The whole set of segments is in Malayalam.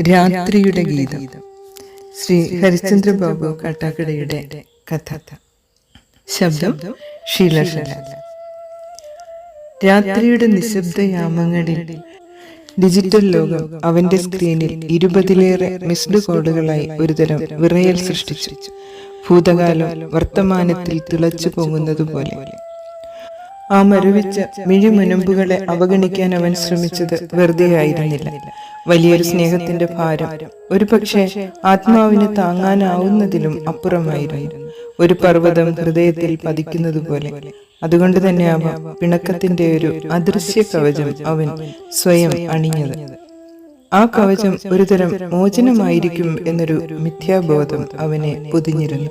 രാത്രിയുടെ ഗീതം. ശ്രീ ഹരിചന്ദ്ര ബാബു കാട്ടാക്കടയുടെ കഥ. ശബ്ദം ശീലശല രാത്രിയുടെ നിശബ്ദ യാമങ്ങളിൽ ഡിജിറ്റൽ ലോകം അവന്റെ സ്ക്രീനിൽ ഇരുപതിലേറെ മിസ്ഡ് കോഡുകളായി ഒരുതരം വിറയൽ സൃഷ്ടിച്ചു. ഭൂതകാലം വർത്തമാനത്തിൽ തിളച്ചു പൊങ്ങുന്നതുപോലെ ആ മരവിച്ച മിഴിമുനമ്പുകളെ അവഗണിക്കാൻ അവൻ ശ്രമിച്ചത് വെറുതെ ആയിരുന്നില്ല വലിയൊരു സ്നേഹത്തിന്റെ ഭാരം. ഒരു പക്ഷേ ആത്മാവിന് താങ്ങാനാവുന്നതിലും അപ്പുറമായിരുന്നു. ഒരു പർവതം ഹൃദയത്തിൽ പതിക്കുന്നത് പോലെ. അതുകൊണ്ട് തന്നെയാവാം പിണക്കത്തിന്റെ ഒരു അദൃശ്യ കവചം അവൻ സ്വയം അണിഞ്ഞത്. ആ കവചം ഒരുതരം മോചനമായിരിക്കും എന്നൊരു മിഥ്യാബോധം അവനെ പൊതിഞ്ഞിരുന്നു.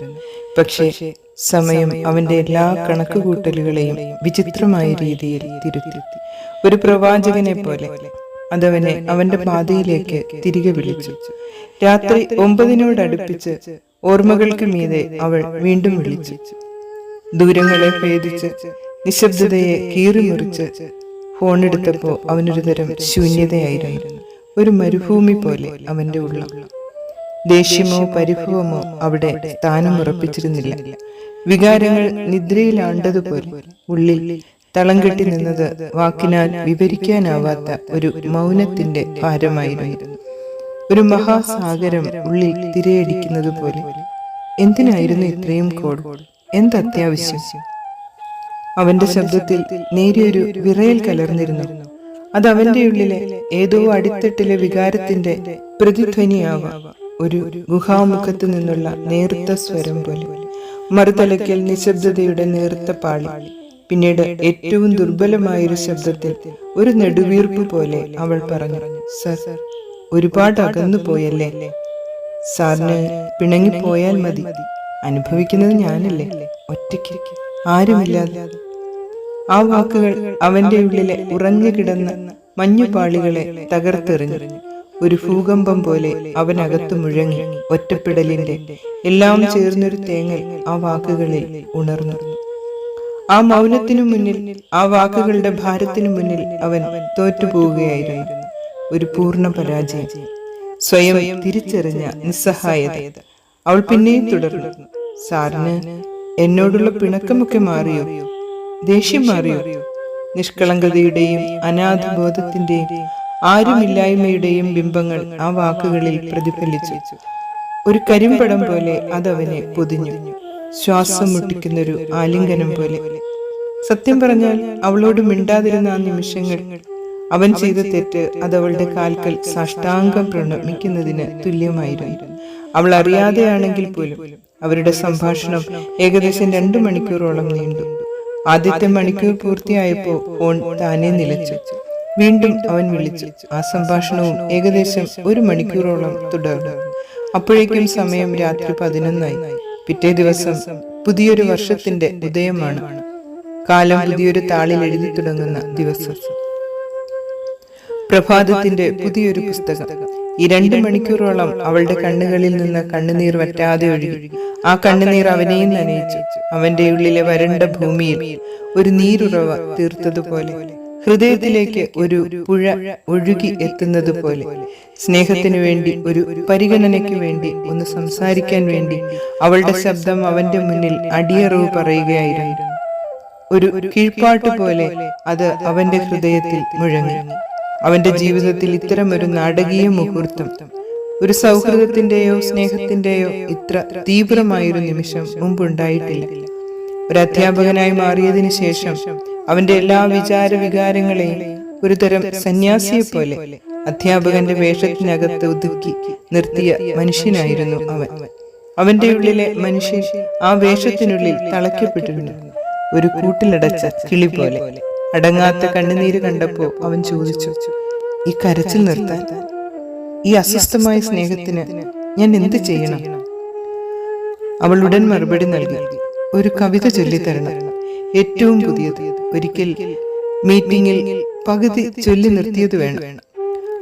പക്ഷേ സമയം അവന്റെ എല്ലാ കണക്കുകൂട്ടലുകളെയും വിചിത്രമായ രീതിയിൽ തിരുത്തി. ഒരു പ്രവാചകനെ പോലെ അതവനെ അവന്റെ പാതയിലേക്ക് തിരികെ വിളിച്ചു. രാത്രി ഒമ്പതിനോടടുപ്പിച്ച് ഓർമ്മകൾക്ക് മീതെ അവൾ വീണ്ടും വിളിച്ചു. ദൂരങ്ങളെ ഭേദിച്ച് നിശബ്ദതയെ കീറിമുറിച്ച് ഫോണെടുത്തപ്പോ അവനൊരു തരം ശൂന്യതയായിരുന്നു. ഒരു മരുഭൂമി പോലെ അവന്റെ ഉള്ളം. ദേഷ്യമോ പരിഭവമോ അവിടെ സ്ഥാനം ഉറപ്പിച്ചിരുന്നില്ല. വികാരങ്ങൾ നിദ്രയിലാണ്ടതുപോലെ ഉള്ളിൽ തളം കെട്ടി നിന്നത് വാക്കിനാൽ വിവരിക്കാനാവാത്ത ഒരു മൗനത്തിന്റെ ഭാരമായിരുന്നു. ഒരു മഹാസാഗരം ഉള്ളിൽ തിരയടിക്കുന്നത് പോലെ. എന്തിനായിരുന്നു ഇത്രയും കോൾ എന്തത്യാവശ്യം അവന്റെ ശബ്ദത്തിൽ നേരിയൊരു വിറയൽ കലർന്നിരുന്നു. അത് അവന്റെ ഉള്ളിലെ ഏതോ അടിത്തട്ടിലെ വികാരത്തിന്റെ പ്രതിധ്വനിയാവാം. ഒരു ഗുഹാമുഖത്തു നിന്നുള്ള നേർത്ത സ്വരം പോലെ. മറുതലയ്ക്കൽ നിശബ്ദതയുടെ നേർത്ത പാളി. പിന്നീട് ഏറ്റവും ദുർബലമായൊരു ശബ്ദത്തിൽ ഒരു നെടുവീർപ്പ് പോലെ അവൾ പറഞ്ഞു സർ ഒരുപാട് അകന്നു പോയല്ലേ? സാറിന് പിണങ്ങിപ്പോയാൽ മതി. അനുഭവിക്കുന്നത് ഞാനല്ലേ? ഒറ്റയ്ക്ക്. ആരുമില്ലാതെ. ആ വാക്കുകൾ അവന്റെ ഉള്ളിലെ ഉറഞ്ഞു കിടന്ന മഞ്ഞുപാളികളെ തകർത്തെറിഞ്ഞു. ഒരു ഭൂകമ്പം പോലെ അവനകത്ത് മുഴങ്ങി ഒറ്റപ്പെടലിന്റെ എല്ലാം ചേർന്നൊരു തേങ്ങൽ ആ വാക്കുകളിൽ ഉണർന്നു. ആ മൗനത്തിനു മുന്നിൽ ആ വാക്കുകളുടെ ഭാരത്തിനു മുന്നിൽ അവൻ തോറ്റുപോവുകയായിരുന്നു. ഒരു പൂർണ പരാജയം. സ്വയം തിരിച്ചറിഞ്ഞ നിസ്സഹായത. അവൾ പിന്നെയും തുടർന്നു. സാറിന് എന്നോടുള്ള പിണക്കമൊക്കെ മാറിയോ? ദേഷ്യം മാറിയോ? നിഷ്കളങ്കതയുടെയും അനാഥബോധത്തിന്റെയും ആരുമില്ലായ്മയുടെയും ബിംബങ്ങൾ ആ വാക്കുകളിൽ പ്രതിഫലിച്ചു. ഒരു കരിമ്പടം പോലെ അതവനെ പൊതിഞ്ഞു. ശ്വാസം മുട്ടിക്കുന്നൊരു ആലിംഗനം പോലെ. സത്യം പറഞ്ഞാൽ അവളോട് മിണ്ടാതിരുന്ന ആ നിമിഷങ്ങൾ അവൻ ചെയ്ത തെറ്റ് അത് അവളുടെ കാൽക്കൽ സാഷ്ടാംഗം പ്രണമിക്കുന്നതിന് തുല്യമായിരുന്നു. അവൾ അറിയാതെയാണെങ്കിൽ പോലും അവരുടെ സംഭാഷണം ഏകദേശം രണ്ടു മണിക്കൂറോളം നീണ്ടു. ആദ്യത്തെ മണിക്കൂർ പൂർത്തിയായപ്പോൾ ഫോൺ താനെ നിലച്ചു. വീണ്ടും അവൻ വിളിച്ചു. ആ സംഭാഷണവും ഏകദേശം ഒരു മണിക്കൂറോളം തുടർന്നു. അപ്പോഴേക്കും സമയം രാത്രി പതിനൊന്നായി. പിറ്റേ ദിവസം പുതിയൊരു വർഷത്തിന്റെ ഉദയമാണ്. കാലം പുതിയൊരു താളിൽ എഴുതി തുടങ്ങുന്ന ദിവസം. പ്രഭാതത്തിന്റെ പുതിയൊരു പുസ്തകം. ഈ രണ്ട് മണിക്കൂറോളം അവളുടെ കണ്ണുകളിൽ നിന്ന് കണ്ണുനീർ വറ്റാതെ ഒഴുകി. ആ കണ്ണുനീർ അവനെയും നനയിച്ചു. അവന്റെ ഉള്ളിലെ വരണ്ട ഭൂമിയിൽ ഒരു നീരുറവ തീർത്തതുപോലെ. ഹൃദയത്തിലേക്ക് ഒരു പുഴ ഒഴുകി എത്തുന്നത് പോലെ സ്നേഹത്തിനു വേണ്ടി ഒരു പരിഗണനയ്ക്ക് വേണ്ടി ഒന്ന് സംസാരിക്കാൻ വേണ്ടി അവളുടെ ശബ്ദം അവന്റെ മുന്നിൽ അടിയറവ് പറയുകയായിരുന്നു. ഒരു കീഴ്പാട്ട് പോലെ അത് അവന്റെ ഹൃദയത്തിൽ മുഴങ്ങി. അവന്റെ ജീവിതത്തിൽ ഇത്തരം ഒരു നാടകീയ മുഹൂർത്തം ഒരു സൗഹൃദത്തിന്റെയോ സ്നേഹത്തിന്റെയോ ഇത്ര തീവ്രമായൊരു നിമിഷം മുമ്പുണ്ടായിട്ടില്ല. ഒരു അധ്യാപകനായി മാറിയതിനു ശേഷം അവന്റെ എല്ലാ വിചാര വികാരങ്ങളെയും ഒരു തരം സന്യാസിയെ പോലെ അധ്യാപകന്റെ വേഷത്തിനകത്ത് ഒതുക്കി നിർത്തിയ മനുഷ്യനായിരുന്നു അവൻ. അവന്റെ ഉള്ളിലെ മനുഷ്യൻ ആ വേഷത്തിനുള്ളിൽ തളയ്ക്കപ്പെട്ടിരുന്നു. ഒരു കൂട്ടിലടച്ച കിളി പോലെ അടങ്ങാത്ത കണ്ണുനീര് കണ്ടപ്പോ അവൻ ചോദിച്ചു ഈ കരച്ചിൽ നിർത്താൻ ഈ അസ്വസ്ഥമായ സ്നേഹത്തിന് ഞാൻ എന്ത് ചെയ്യണം? അവൾ ഉടൻ മറുപടി നൽകി ഒരു കവിത ചൊല്ലിത്തരണം. ഏറ്റവും പുതിയത്. ഒരിക്കൽ മീറ്റിംഗിൽ പകുതി ചൊല്ലി നിർത്തിയത് വേണം.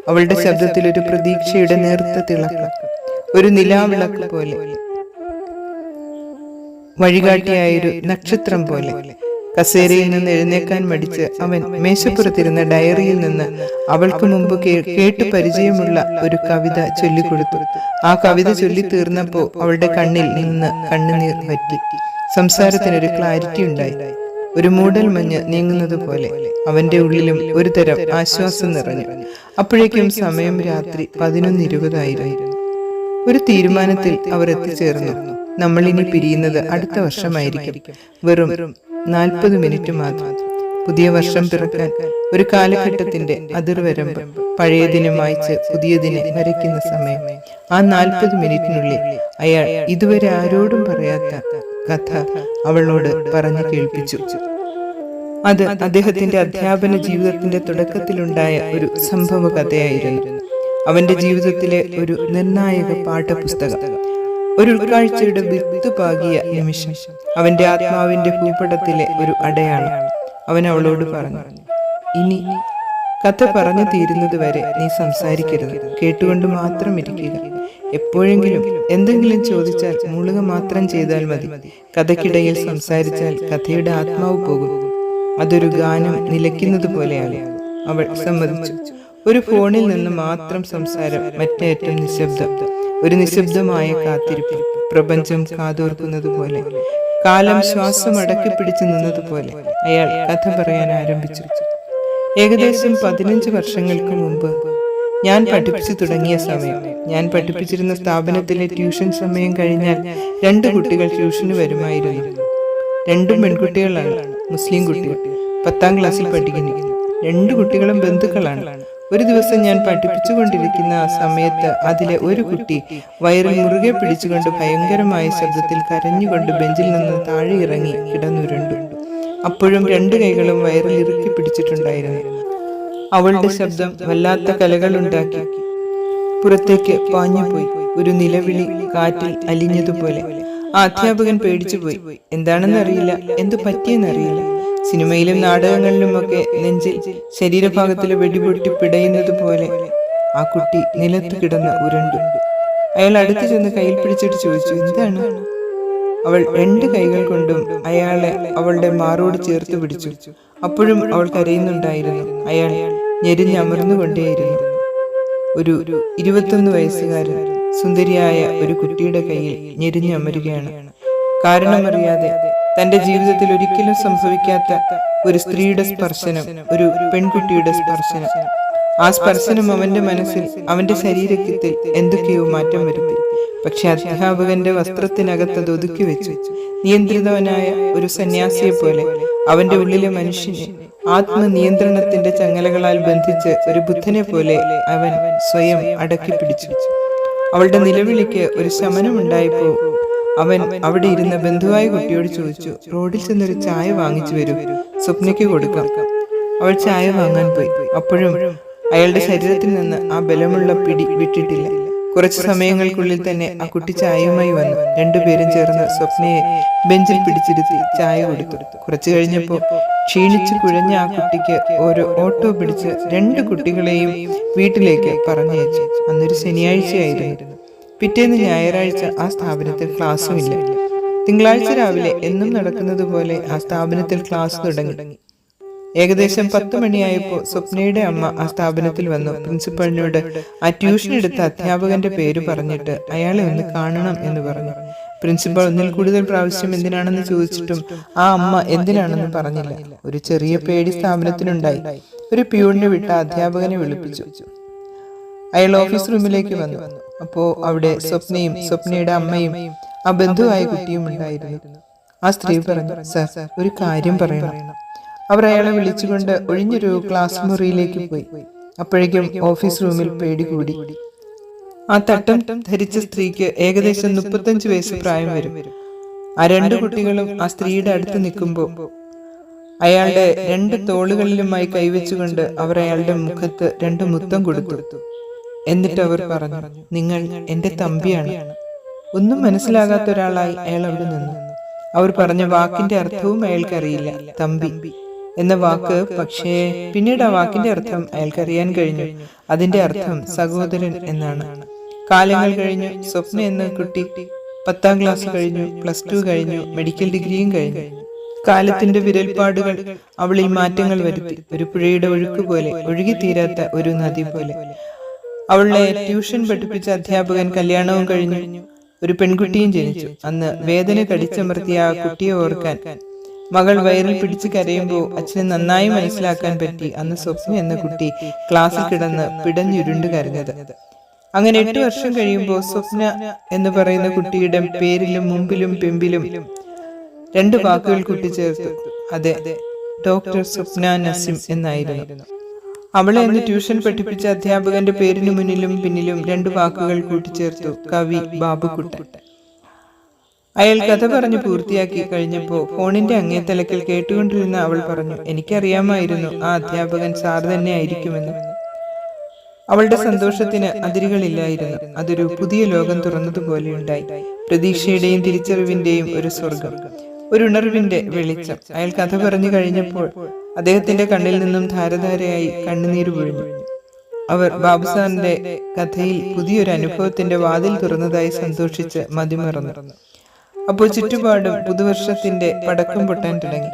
അവളുടെ ശബ്ദത്തിൽ ഒരു പ്രതീക്ഷയുടെ നേർത്ത തിളക്കം. ഒരു നിലാവിളക്ക് പോലെ. വഴികാട്ടിയായൊരു നക്ഷത്രം പോലെ. കസേരയിൽ നിന്ന് എഴുന്നേക്കാൻ മടിച്ച് അവൻ മേശപ്പുറത്തിരുന്ന ഡയറിയിൽ നിന്ന് അവൾക്ക് മുമ്പ് കേട്ടു കേട്ട് പരിചയമുള്ള ഒരു കവിത ചൊല്ലിക്കൊടുത്തു ആ കവിത ചൊല്ലി തീർന്നപ്പോ അവളുടെ കണ്ണിൽ നിന്ന് കണ്ണുനീർ പറ്റി സംസാരത്തിനൊരു ക്ലാരിറ്റി ഉണ്ടായി. ഒരു മൂടൽ മഞ്ഞ് നീങ്ങുന്നത് പോലെ അവന്റെ ഉള്ളിലും ഒരു തരം ആശ്വാസം നിറഞ്ഞു. അപ്പോഴേക്കും സമയം രാത്രി പതിനൊന്ന് ഇരുപതായിരുന്നു ഒരു തീരുമാനത്തിൽ അവർ എത്തിച്ചേർന്നു. നമ്മൾ ഇനി പിരിയുന്നത് അടുത്ത വർഷമായിരിക്കും. വെറും നാൽപ്പത് മിനിറ്റ് മാത്രം. പുതിയ വർഷം പിറക്കാൻ ഒരു കാലഘട്ടത്തിന്റെ അതിർവരമ്പ് പഴയതിനെ മായ്ച്ച് പുതിയതിനെ വരയ്ക്കുന്ന സമയം. ആ നാൽപ്പത് മിനിറ്റിനുള്ളിൽ അയാൾ ഇതുവരെ ആരോടും പറയാത്ത കഥ അവളോട് പറഞ്ഞു കേൾപ്പിച്ചു. അത് അദ്ദേഹത്തിന്റെ അധ്യാപന ജീവിതത്തിന്റെ തുടക്കത്തിലുണ്ടായ ഒരു സംഭവ കഥയായിരുന്നു. അവന്റെ ജീവിതത്തിലെ ഒരു നിർണായക പാഠപുസ്തകം. ഒരു ഉൾക്കാഴ്ചയുടെ വിത്തുപാകിയ നിമിഷം അവന്റെ ആത്മാവിന്റെ ഭൂപടത്തിലെ ഒരു അടയാളം അവൻ അവളോട് പറഞ്ഞു ഇനി കഥ പറഞ്ഞു തീരുന്നത് വരെ നീ സംസാരിക്കരുത്. കേട്ടുകൊണ്ട് മാത്രം ഇരിക്കുക. എപ്പോഴെങ്കിലും എന്തെങ്കിലും ചോദിച്ചാൽ മുളുക മാത്രം ചെയ്താൽ മതി. കഥയ്ക്കിടയിൽ സംസാരിച്ചാൽ കഥയുടെ ആത്മാവ് പോകും. അതൊരു ഗാനം നിലയ്ക്കുന്നത് പോലെയാണ്. അവൾ സമ്മതിച്ചു. ഒരു ഫോണിൽ നിന്ന് മാത്രം സംസാരം മറ്റേറ്റം നിശബ്ദം. ഒരു നിശബ്ദമായ കാത്തിരിപ്പ്. പ്രപഞ്ചം കാതോർക്കുന്നത് പോലെ. കാലം ശ്വാസം അടക്കി പിടിച്ചു നിന്നതുപോലെ അയാൾ കഥ പറയാൻ ആരംഭിച്ചു. ഏകദേശം പതിനഞ്ച് വർഷങ്ങൾക്ക് മുമ്പ് ഞാൻ പഠിപ്പിച്ചു തുടങ്ങിയ സമയം. ഞാൻ പഠിപ്പിച്ചിരുന്ന സ്ഥാപനത്തിലെ ട്യൂഷൻ സമയം കഴിഞ്ഞാൽ രണ്ട് കുട്ടികൾ ട്യൂഷന് വരുമായിരുന്നു. രണ്ടും പെൺകുട്ടികളാണ്. മുസ്ലിം കുട്ടികൾ. പത്താം ക്ലാസ്സിൽ പഠിക്കുന്നു. രണ്ട് കുട്ടികളും ബന്ധുക്കളാണ്. ഒരു ദിവസം ഞാൻ പഠിപ്പിച്ചുകൊണ്ടിരിക്കുന്ന ആ സമയത്ത് അതിലെ ഒരു കുട്ടി വയറിൽ മുറുകെ പിടിച്ചുകൊണ്ട് ഭയങ്കരമായ ശബ്ദത്തിൽ കരഞ്ഞുകൊണ്ട് ബെഞ്ചിൽ നിന്ന് താഴെ ഇറങ്ങി കിടന്നുരുണ്ടു. അപ്പോഴും രണ്ട് കൈകളും വയറിൽ ഇറുക്കി പിടിച്ചിട്ടുണ്ടായിരുന്നു. അവളുടെ ശബ്ദം വല്ലാത്ത കലകളുണ്ടാക്കി. പുറത്തേക്ക് പാഞ്ഞുപോയി. ഒരു നിലവിളി കാറ്റിൽ അലിഞ്ഞതുപോലെ. അധ്യാപകൻ പേടിച്ചുപോയി. എന്താണെന്നറിയില്ല എന്തു പറ്റിയെന്നറിയില്ല സിനിമയിലും നാടകങ്ങളിലുമൊക്കെ നെഞ്ചിൽ ശരീരഭാഗത്തിലെ വെടിപൊട്ടി പിടയുന്നത് പോലെ ആ കുട്ടി നിലത്ത് കിടന്ന് ഉരുണ്ടു. അയാൾ അടുത്ത് ചെന്ന് കയ്യിൽ പിടിച്ചിട്ട് ചോദിച്ചു എന്താണ്? അവൾ രണ്ട് കൈകൾ കൊണ്ടും അയാളെ അവളുടെ മാറോട് ചേർത്ത് പിടിച്ചു. അപ്പോഴും അവൾ കരയുന്നുണ്ടായിരുന്നു. അയാൾ ഞെരിഞ്ഞമർന്നുകൊണ്ടേയിരുന്നു. ഒരു ഇരുപത്തൊന്ന് വയസ്സുകാരൻ സുന്ദരിയായ ഒരു കുട്ടിയുടെ കയ്യിൽ ഞെരിഞ്ഞമരുകയാണ്. കാരണമറിയാതെ തന്റെ ജീവിതത്തിൽ ഒരിക്കലും സംഭവിക്കാത്ത ഒരു സ്ത്രീയുടെ സ്പർശനം ഒരു പെൺകുട്ടിയുടെ സ്പർശനം ആ സ്പർശനം അവന്റെ മനസ്സിൽ അവന്റെ ശരീരത്തിൽ എന്തൊക്കെയോ മാറ്റം വരുത്തി. പക്ഷെ അധ്യാപകന്റെ വസ്ത്രത്തിനകത്ത് അത് ഒതുക്കി വെച്ചു നിയന്ത്രിതവനായ ഒരു സന്യാസിയെ പോലെ അവന്റെ ഉള്ളിലെ മനുഷ്യനെ ആത്മനിയന്ത്രണത്തിന്റെ ചങ്ങലകളാൽ ബന്ധിച്ച് ഒരു ബുദ്ധനെ പോലെ അവൻ സ്വയം അടക്കി പിടിച്ചു. അവളുടെ നിലവിളിക്ക് ഒരു ശമനമുണ്ടായപ്പോ അവൻ അവിടെ ഇരുന്ന ബന്ധുവായ കുട്ടിയോട് ചോദിച്ചു റോഡിൽ ചെന്നൊരു ചായ വാങ്ങിച്ചു വരൂ സ്വപ്നയ്ക്ക് കൊടുക്കാം. അവൾ ചായ വാങ്ങാൻ പോയി. അപ്പോഴും അയാളുടെ ശരീരത്തിൽ നിന്ന് ആ ബലമുള്ള പിടി വിട്ടിട്ടില്ല. കുറച്ച് സമയങ്ങൾക്കുള്ളിൽ തന്നെ ആ കുട്ടി ചായയുമായി വന്നു. രണ്ടുപേരും ചേർന്ന് സ്വപ്നയെ ബെഞ്ചിൽ പിടിച്ചിരുത്തി ചായ കൊടുത്തു. കുറച്ചു കഴിഞ്ഞപ്പോൾ ക്ഷീണിച്ച് കുഴഞ്ഞ ആ കുട്ടിക്ക് ഒരു ഓട്ടോ പിടിച്ച് രണ്ട് കുട്ടികളെയും വീട്ടിലേക്ക് പറഞ്ഞയച്ചു. അന്നൊരു ശനിയാഴ്ചയായിരുന്നു. പിറ്റേന്ന് ഞായറാഴ്ച ആ സ്ഥാപനത്തിൽ ക്ലാസ്സും ഇല്ല. തിങ്കളാഴ്ച രാവിലെ എന്നും നടക്കുന്നത് പോലെ ആ സ്ഥാപനത്തിൽ ക്ലാസ് തുടങ്ങി. ഏകദേശം പത്ത് മണിയായപ്പോൾ സ്വപ്നയുടെ അമ്മ ആ സ്ഥാപനത്തിൽ വന്നു. പ്രിൻസിപ്പളിനോട് ആ ട്യൂഷൻ എടുത്ത അധ്യാപകന്റെ പേര് പറഞ്ഞിട്ട് അയാളെ ഒന്ന് കാണണം എന്ന് പറഞ്ഞു. പ്രിൻസിപ്പൾ ഒന്നിൽ കൂടുതൽ പ്രാവശ്യം എന്തിനാണെന്ന് ചോദിച്ചിട്ടും ആ അമ്മ എന്തിനാണെന്ന് പറഞ്ഞില്ല. ഒരു ചെറിയ പേടി സ്ഥാപനത്തിനുണ്ടായി. ഒരു പ്യൂണിനെ വിട്ട അധ്യാപകനെ വിളിപ്പിച്ചു. അയാൾ ഓഫീസ് റൂമിലേക്ക് വന്നു. അപ്പോ അവിടെ സ്വപ്നയും സ്വപ്നയുടെ അമ്മയും ആ ബന്ധുവായ കുട്ടിയും ഉണ്ടായിരുന്നു. ആ സ്ത്രീ പറഞ്ഞു സർ ഒരു കാര്യം പറയണം. അവർ അയാളെ വിളിച്ചുകൊണ്ട് ഒഴിഞ്ഞൊരു ക്ലാസ് മുറിയിലേക്ക് പോയി. അപ്പോഴേക്കും ഓഫീസ് റൂമിൽ പേടി കൂടി. ആ തട്ടം ധരിച്ച സ്ത്രീക്ക് ഏകദേശം മുപ്പത്തഞ്ച് വയസ്സ് പ്രായം വരും. ആ രണ്ട് കുട്ടികളും ആ സ്ത്രീയുടെ അടുത്ത് നിൽക്കുമ്പോൾ അയാളുടെ രണ്ട് തോളുകളിലുമായി കൈവച്ചുകൊണ്ട് അവർ അയാളുടെ മുഖത്ത് രണ്ട് മുത്തം കൊടുത്തു. എന്നിട്ട് അവർ പറഞ്ഞു നിങ്ങൾ എന്റെ തമ്പിയാണ്. ഒന്നും മനസ്സിലാകാത്ത ഒരാളായി അയാൾ അവിടെ നിന്നു. അവർ പറഞ്ഞ വാക്കിന്റെ അർത്ഥവും അയാൾക്കറിയില്ല. തമ്പി. എന്ന വാക്ക് പക്ഷേ പിന്നീട് ആ വാക്കിന്റെ അർത്ഥം അയാൾക്കറിയാൻ കഴിഞ്ഞു. അതിന്റെ അർത്ഥം സഹോദരൻ എന്നാണ്. കാലങ്ങൾ കഴിഞ്ഞു സ്വപ്ന എന്ന കുട്ടി പത്താം ക്ലാസ് കഴിഞ്ഞു പ്ലസ് ടു കഴിഞ്ഞു മെഡിക്കൽ ഡിഗ്രിയും കഴിഞ്ഞു. കാലത്തിന്റെ വിരൽപ്പാടുകൾ അവളിൽ മാറ്റങ്ങൾ വരുത്തി. ഒരു പുഴയുടെ ഒഴുക്ക് പോലെ ഒഴുകി തീരാത്ത ഒരു നദി പോലെ. അവളെ ട്യൂഷൻ പഠിപ്പിച്ച അധ്യാപകൻ കല്യാണവും കഴിഞ്ഞു. ഒരു പെൺകുട്ടിയും ജനിച്ചു. അന്ന് വേദന കടിച്ചമർത്തിയ ആ കുട്ടിയെ ഓർക്കാൻ മകൾ വയറിൽ പിടിച്ചു കരയുമ്പോൾ അച്ഛനെ നന്നായി മനസ്സിലാക്കാൻ പറ്റി. അന്ന് സ്വപ്ന എന്ന കുട്ടി ക്ലാസ്സിൽ കിടന്ന് പിടഞ്ഞുരുണ്ട് കരഞ്ഞത്. അങ്ങനെ എട്ട് വർഷം കഴിയുമ്പോൾ സ്വപ്ന എന്ന് പറയുന്ന കുട്ടിയുടെ പേരിലും മുമ്പിലും പിമ്പിലും രണ്ട് വാക്കുകൾ കൂട്ടിച്ചേർത്തു. അതെ ഡോക്ടർ സ്വപ്ന നസിം എന്നായിരുന്നു. അവളെ എന്ന് ട്യൂഷൻ പഠിപ്പിച്ച അധ്യാപകന്റെ പേരിന് മുന്നിലും പിന്നിലും രണ്ട് വാക്കുകൾ കൂട്ടിച്ചേർത്തു. കവി ബാബുക്കുട്ടൻ. അയാൾ കഥ പറഞ്ഞു പൂർത്തിയാക്കി കഴിഞ്ഞപ്പോ ഫോണിന്റെ അങ്ങേത്തലക്കിൽ കേട്ടുകൊണ്ടിരുന്ന അവൾ പറഞ്ഞു എനിക്കറിയാമായിരുന്നു ആ അധ്യാപകൻ സാർ തന്നെ ആയിരിക്കുമെന്ന്. അവളുടെ സന്തോഷത്തിന് അതിരുകളില്ലായിരുന്നു. അതൊരു പുതിയ ലോകം തുറന്നതുപോലെയുണ്ടായി. പ്രതീക്ഷയുടെയും തിരിച്ചറിവിന്റെയും ഒരു സ്വർഗം. ഒരു ഉണർവിന്റെ വെളിച്ചം. അയാൾ കഥ പറഞ്ഞു കഴിഞ്ഞപ്പോൾ അദ്ദേഹത്തിന്റെ കണ്ണിൽ നിന്നും ധാരധാരയായി കണ്ണുനീര് പൊഴിഞ്ഞു അവർ ബാബുസാറിന്റെ കഥയിൽ പുതിയൊരു അനുഭവത്തിന്റെ വാതിൽ തുറന്നതായി സന്തോഷിച്ച് മതിമറന്നു അപ്പോൾ ചുറ്റുപാടും പുതുവർഷത്തിന്റെ പടക്കം പൊട്ടാൻ തുടങ്ങി.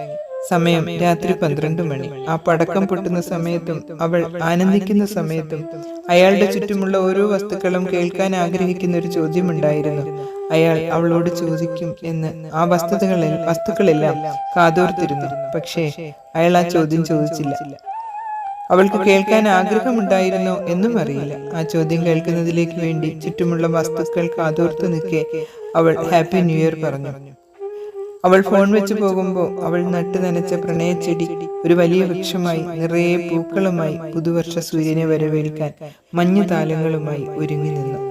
സമയം രാത്രി പന്ത്രണ്ട് മണി. ആ പടക്കം പൊട്ടുന്ന സമയത്തും അവൾ ആനന്ദിക്കുന്ന സമയത്തും അയാളുടെ ചുറ്റുമുള്ള ഓരോ വസ്തുക്കളും കേൾക്കാൻ ആഗ്രഹിക്കുന്ന ഒരു ചോദ്യമുണ്ടായിരുന്നു. അയാൾ അവളോട് ചോദിക്കും എന്ന് ആ വസ്തുതകളിൽ വസ്തുക്കളെല്ലാം കാതോർത്തിരുന്നു. പക്ഷേ അയാൾ ആ ചോദ്യം ചോദിച്ചില്ല. അവൾക്ക് കേൾക്കാൻ ആഗ്രഹമുണ്ടായിരുന്നോ എന്നും അറിയില്ല. ആ ചോദ്യം കേൾക്കുന്നതിലേക്ക് വേണ്ടി ചുറ്റുമുള്ള വസ്തുക്കൾ കാതോർത്തു നിൽക്കെ അവൾ ഹാപ്പി ന്യൂ ഇയർ പറഞ്ഞു. അവൾ ഫോൺ വെച്ച് പോകുമ്പോൾ അവൾ നട്ടു നനച്ച പ്രണയച്ചെടി ഒരു വലിയ വൃക്ഷമായി നിറയെ പൂക്കളുമായി പുതുവർഷ സൂര്യനെ വരവേൽക്കാൻ മഞ്ഞു താലങ്ങളുമായി ഒരുങ്ങി നിന്നു.